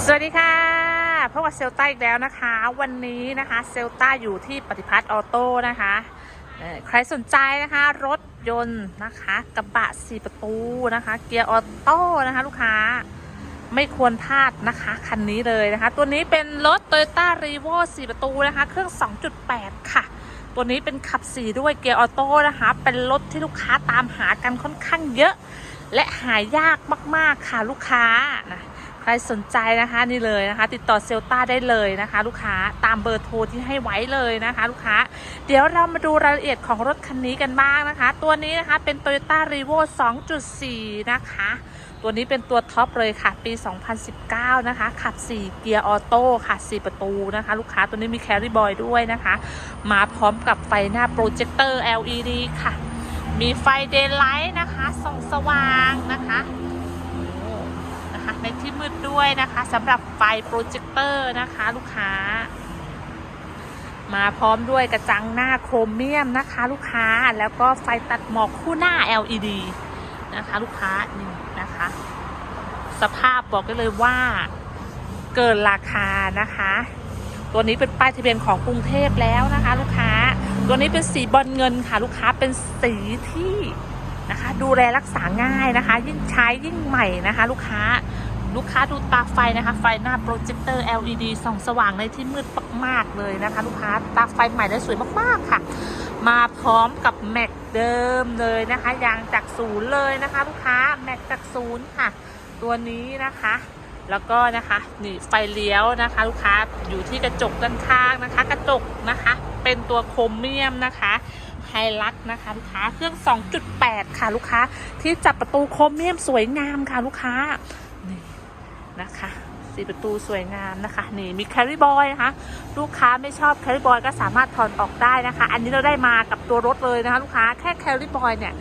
สวัสดีค่ะพบกับเซลต้าอีกแล้วนะคะ วันนี้นะคะเซลต้าอยู่ที่ปฏิพัฒน์ออโต้นะคะใครสนใจนะคะ รถยนต์นะคะกระบะสี่ประตูนะคะ เกียร์ออโต้นะคะลูกค้าไม่ควรพลาดนะคะคันนี้เลยนะคะ ตัวนี้เป็นรถ Toyota r e v o 4ประตูนะคะ เครื่อง 2.8 ค่ะ ตัวนี้เป็นขับสีด้วยเกียร์ออโต้นะคะ เป็นรถที่ลูกค้าตามหากันค่อนข้างเยอะ และหายากมากๆค่ะลูกค้านะ ใครสนใจนะคะนี่เลยนะคะ ติดต่อเซลต้าได้เลยนะคะ ลูกค้าตามเบอร์โทรที่ให้ไว้เลยนะคะ ลูกค้า เดี๋ยวเรามาดูรายละเอียดของรถคันนี้กันบ้างนะคะ ตัวนี้นะคะเป็น Toyota r e v o 2.4 นะคะ ตัวนี้เป็นตัวท็อปเลยค่ะ ปี 2019 นะคะ ขับ 4 เกียร์ออโต้ค่ะ 4 ประตูนะคะ ลูกค้าตัวนี้มีแคริบอยด้วยนะคะ มาพร้อมกับไฟหน้าโปรเจคเตอร์ LED ค่ะ มีไฟเดย์ไลท์นะคะส่องสว่างนะคะ นะคะ ในที่มืดด้วยนะคะสำหรับไฟโปรเจคเตอร์นะคะ ลูกค้า มาพร้อมด้วยกระจังหน้าโครเมียมนะคะ ลูกค้าแล้วก็ไฟตัดหมอกคู่หน้า LED นะคะ ลูกค้านี่นะคะ สภาพบอกได้เลยว่าเกินราคานะคะ ตัวนี้เป็นป้ายทะเบียนของกรุงเทพแล้วนะคะ ลูกค้า ตัวนี้เป็นสีบอลเงินค่ะ ลูกค้าเป็นสีที่นะคะ ดูแลรักษาง่ายนะคะ ยิ่งใช้ยิ่งใหม่นะคะ ลูกค้า ลูกค้าดูตาไฟนะคะ ไฟหน้าโปรเจคเตอร์ LED ส่องสว่างในที่มืดมากๆเลยนะคะ ลูกค้าตาไฟใหม่และสวยมากๆค่ะ มาพร้อมกับแม็กเดิมเลยนะคะยางจากศูนย์เลยนะคะ ลูกค้าแม็กจากศูนย์ค่ะ ตัวนี้นะคะแล้วก็นะคะนี่ไฟเลี้ยวนะคะ ลูกค้าอยู่ที่กระจกด้านข้างนะคะ กระจกนะคะ เป็นตัวโครเมียมนะคะไฮลักนะคะลูกค้าเครื่อง 2.8 ค่ะลูกค้าที่จับประตูโครเมียมสวยงามค่ะลูกค้า นะคะสีประตูสวยงามนะคะ นี่มีแคริบอยนะคะ ลูกค้าไม่ชอบแคริบอยก็สามารถถอนออกได้นะคะ อันนี้เราได้มากับตัวรถเลยนะคะ ลูกค้าแค่แคริบอยเนี่ย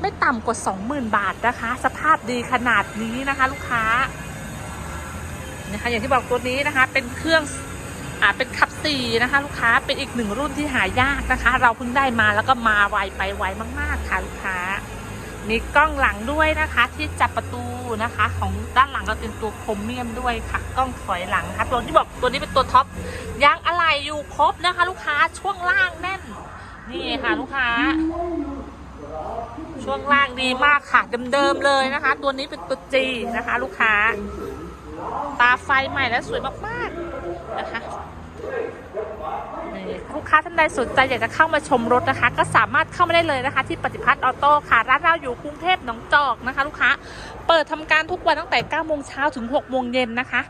ไม่ต่ำกว่า 20,000 บาทนะคะ สภาพดีขนาดนี้นะคะ ลูกค้านะคะอย่างที่บอกตัวนี้นะคะ เป็นเครื่องอ่าเป็นขับสี่นะคะ ลูกค้าเป็นอีกหนึ่งรุ่นที่หายากนะคะ เราเพิ่งได้มาแล้วก็มาไวไปไวมาก ๆ ค่ะลูกค้า มีกล้องหลังด้วยนะคะ ที่จับประตูนะคะ ของด้านหลังก็เป็นตัวโครเมียมด้วยค่ะ กล้องถอยหลังนะคะตัวที่บอกตัวนี้เป็นตัวท็อปยางอะไหล่อยู่ครบนะคะ ลูกค้าช่วงล่างแน่น นี่ค่ะลูกค้า ช่วงล่างดีมากค่ะเดิมๆเลยนะคะ ตัวนี้เป็นตัวจีนะคะ ลูกค้า ตาไฟใหม่และสวยมากๆนะคะ ลูกค้าท่านใดสนใจอยากจะเข้ามาชมรถนะคะ ก็สามารถเข้ามาได้เลยนะคะ ที่ปฏิพัฒน์ออโต้ค่ะ ร้านเราอยู่กรุงเทพหนองจอกนะคะ ลูกค้า เปิดทำการทุกวันตั้งแต่9โมงเช้าถึง6โมงเย็นนะคะ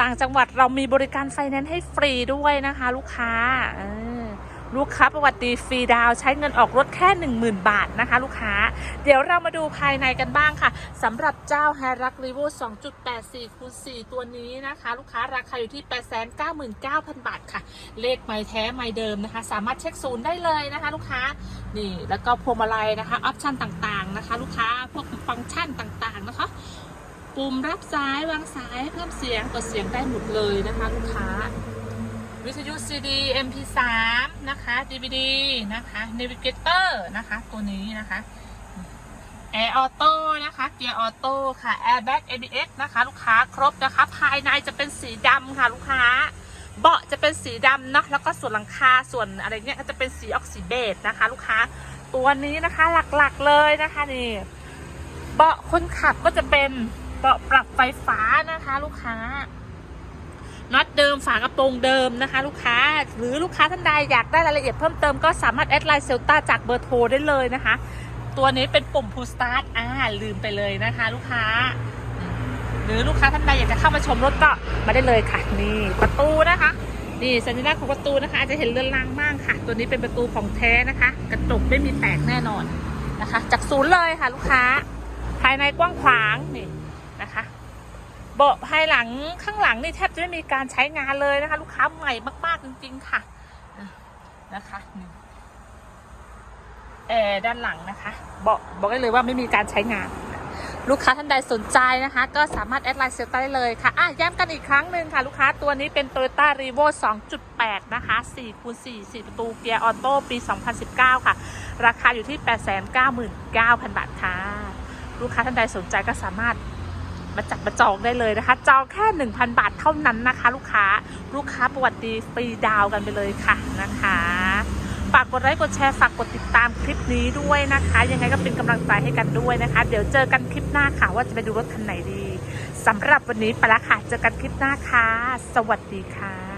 ต่างจังหวัดเรามีบริการไฟแนนซ์ให้ฟรีด้วยนะคะ ลูกค้าเออ ลูกค้าประวัติฟรีดาวใช้เงินออกรถแค่ 10,000 บาทนะคะลูกค้า เดี๋ยวเรามาดูภายในกันบ้างค่ะสำหรับเจ้า h ฮรักรีโว2.84คูณ4ตัวนี้นะคะ ลูกค้าราคาอยู่ที่ 899,000 บาทค่ะ เลขไม่แท้ไม่เดิมนะคะ สามารถเช็คศูนย์ได้เลยนะคะ ลูกค้านี่แล้วก็พวงมาลัยนะคะออปชันต่างๆนะคะ ลูกค้าพวกฟังก์ชันต่างๆนะคะปุ่มรับสายวางสายเพิ่มเสียงกดเสียงได้หมดเลยนะคะ ลูกค้า วิทยุ CD MP3 นะคะ DVD นะคะ Navigator นะคะ ตัวนี้นะคะ Air Auto นะคะเกียร์ออโต้ค่ะ Airbag ABS นะคะ ลูกค้าครบนะคะ ภายในจะเป็นสีดำค่ะ ลูกค้า เบาะจะเป็นสีดำเนาะแล้วก็ส่วนหลังคาส่วนอะไรเงี้ยก็จะเป็นสีออกซิเบตนะคะ ลูกค้าตัวนี้นะคะหลักๆเลยนะคะนี่เบาะคนขับก็จะเป็นเบาะปรับไฟฟ้านะคะ ลูกค้า น็อตเดิมฝากระโปรงเดิมนะคะ ลูกค้า หรือลูกค้าท่านใดอยากได้รายละเอียดเพิ่มเติมก็สามารถแอดไลน์เซลต้าจากเบอร์โทรได้เลยนะคะ ตัวนี้เป็นปุ่ม push start อ่าลืมไปเลยนะคะ ลูกค้า หรือลูกค้าท่านใดอยากจะเข้ามาชมรถก็มาได้เลยค่ะ นี่ประตูนะคะนี่สัญลักษณ์ของประตูนะคะอาจจะเห็นเรือนรางบ้างค่ะ ตัวนี้เป็นประตูของแท้นะคะ กระจกไม่มีแตกแน่นอนนะคะ จากศูนย์เลยค่ะ ลูกค้า ภายในกว้างขวางนี่นะคะ เบาะภายหลังข้างหลังนี่แทบจะไม่มีการใช้งานเลยนะคะ ลูกค้าใหม่มาก ๆ จริง ๆ ค่ะนะคะแอร์ด้านหลังนะคะ บอกบอกได้เลยว่าไม่มีการใช้งาน ลูกค้าท่านใดสนใจนะคะ ก็สามารถแอดไลน์เซลต้าได้เลยค่ะอะย้ำกันอีกครั้งหนึ่งค่ะ ลูกค้าตัวนี้เป็น Toyota r e v o 2.8 นะคะ4คูณ4 4 ประตูเกียร์ออโต้ปี 2019 ค่ะ ราคาอยู่ที่ 899,000 บาทค่ะ ลูกค้าท่านใดสนใจก็สามารถ มาจับมาจองได้เลยนะคะ จองแค่ 1,000 บาทเท่านั้นนะคะ ลูกค้าลูกค้าประวัติดีฟรีดาวกันไปเลยค่ะนะคะฝากกดไลค์กดแชร์ฝากกดติดตามคลิปนี้ด้วยนะคะ ยังไงก็เป็นกำลังใจให้กันด้วยนะคะ เดี๋ยวเจอกันคลิปหน้าค่ะ ว่าจะไปดูรถคันไหนดีสำหรับวันนี้ไปละค่ะเจอกันคลิปหน้าค่ะ สวัสดีค่ะ